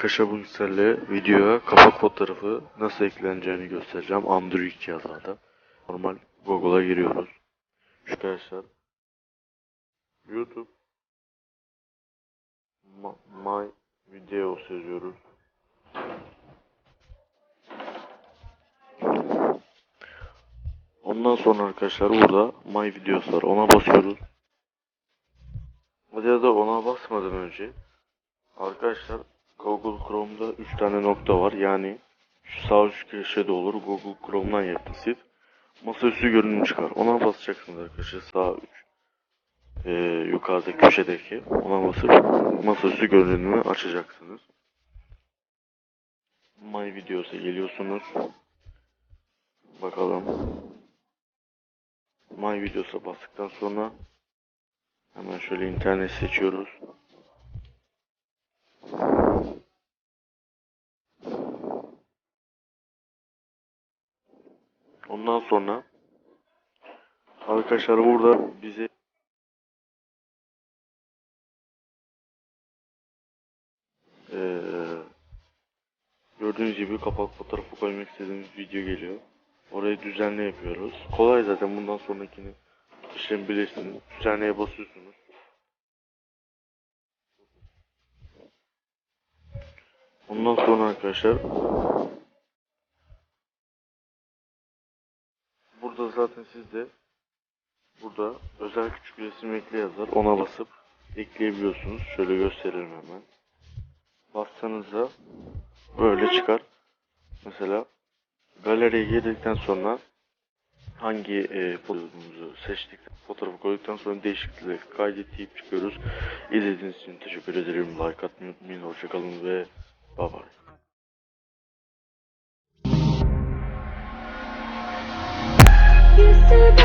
Arkadaşlar bugün sizlerle videoya kapak fotoğrafı nasıl ekleneceğini göstereceğim. Android cihazlarda. Normal Google'a giriyoruz. Arkadaşlar YouTube My Videos yazıyoruz. Ondan sonra arkadaşlar burada My Videos var. Ona basıyoruz. Ya da ona basmadan önce Arkadaşlar Google Chrome'da 3 tane nokta var. Yani sağ üst köşede olur. Google Chrome'dan yapın siz. Masaüstü görünüm çıkar. Ona basacaksınız arkadaşlar. Sağ üç e, yukarıda köşedeki. Ona basıp masaüstü görünümü açacaksınız. My Videos'a geliyorsunuz. Bakalım. My Videos'a bastıktan sonra hemen şöyle internet seçiyoruz. Ondan sonra arkadaşlar burada bize eee, gördüğünüz gibi kapak fotoğrafı koymak istediğimiz video geliyor. Orayı düzenle yapıyoruz. Kolay zaten bundan sonrakini işlemi bilirsiniz. Düzenleye basıyorsunuz. Ondan sonra arkadaşlar Burada zaten sizde burada özel küçük resim ekle yazar. Ona basıp ekleyebiliyorsunuz. Şöyle gösterelim hemen. Bassanızda böyle çıkar. Mesela galeriye girdikten sonra hangi e, fotoğrafımızı seçtik, fotoğrafı koyduktan sonra değişiklikleri kaydet deyip çıkıyoruz. İzlediğiniz için teşekkür ederim. Like atmayı unutmayın. Hoşçakalın ve bye bye. to